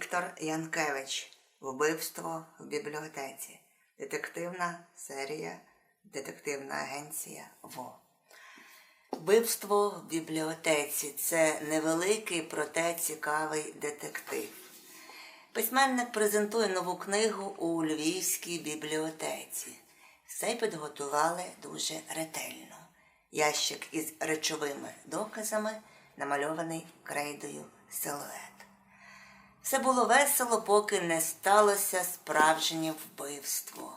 Віктор Янкевич. Вбивство в бібліотеці. Детективна серія, детективна агенція ВО. Вбивство в бібліотеці це невеликий, проте цікавий детектив. Письменник презентує нову книгу у Львівській бібліотеці. Все підготували дуже ретельно. Ящик із речовими доказами, намальований крейдою силует. Все було весело, поки не сталося справжнє вбивство.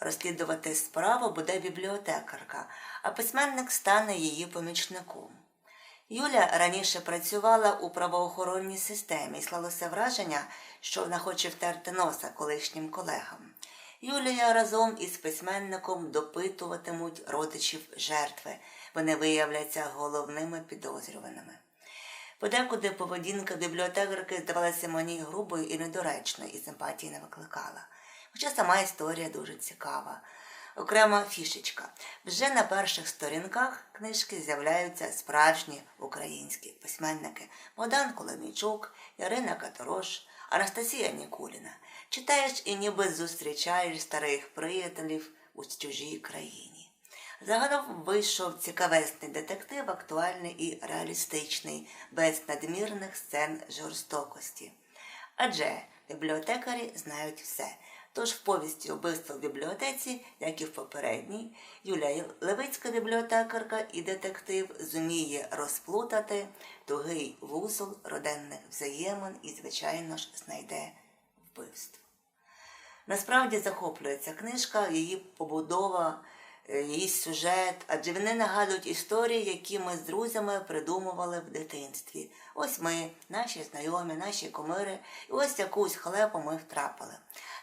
Розслідувати справу буде бібліотекарка, а письменник стане її помічником. Юля раніше працювала у правоохоронній системі і склалося враження, що вона хоче втерти носа колишнім колегам. Юлія разом із письменником допитуватимуть родичів жертви. Вони виявляться головними підозрюваними. Подекуди поведінка бібліотекарки здавалася мені грубою і недоречною, і симпатії не викликала. Хоча сама історія дуже цікава. Окрема фішечка. Вже на перших сторінках книжки з'являються справжні українські письменники Богдан Коломійчук, Ярина Каторош, Анастасія Нікуліна. Читаєш і ніби зустрічаєш старих приятелів у чужій країні. Загалом вийшов цікавесний детектив, актуальний і реалістичний, без надмірних сцен жорстокості. Адже бібліотекарі знають все. Тож в повісті «Убивство в бібліотеці, як і в попередній, Юлія Левицька бібліотекарка і детектив зуміє розплутати тугий вузол родинних взаємин і, звичайно ж, знайде вбивство. Насправді захоплюється книжка, її побудова, її сюжет, адже вони нагадують історії, які ми з друзями придумували в дитинстві. Ось ми, наші знайомі, наші комири, і ось якусь халепу ми втрапили.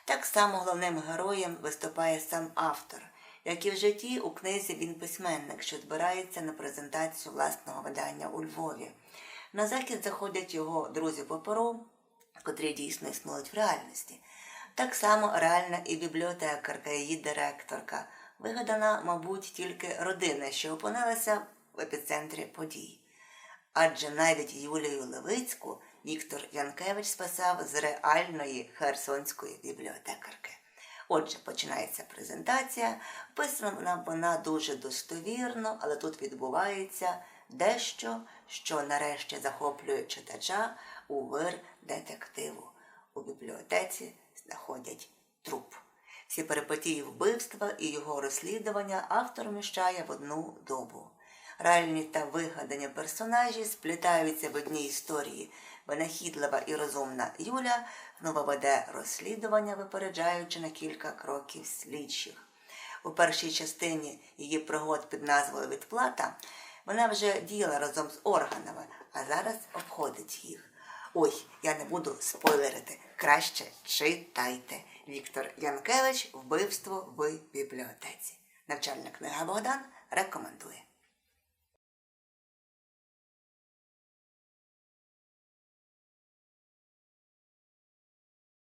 Так само головним героєм виступає сам автор. Як і в житті, у книзі він письменник, що збирається на презентацію власного видання у Львові. На захід заходять його друзі по перу, котрі дійсно існують в реальності. Так само реальна і бібліотекарка, її директорка, вигадана, мабуть, тільки родина, що опинилася в епіцентрі подій. Адже навіть Юлію Левицьку Віктор Янкевич спасав з реальної херсонської бібліотекарки. Отже, починається презентація. Описана вона дуже достовірно, але тут відбувається дещо, що нарешті захоплює читача у вир детективу. У бібліотеці знаходять. Всі перипетії вбивства і його розслідування автор вміщає в одну добу. Реальні та вигадані персонажі сплітаються в одній історії. Винахідлива і розумна Юля знову веде розслідування, випереджаючи на кілька кроків слідчих. У першій частині її пригод під назвою Відплата вона вже діяла разом з органами, а зараз обходить їх. Ой, я не буду спойлерити. Краще читайте. Віктор Янкевич Вбивство в бібліотеці. Навчальна книга Богдан рекомендує.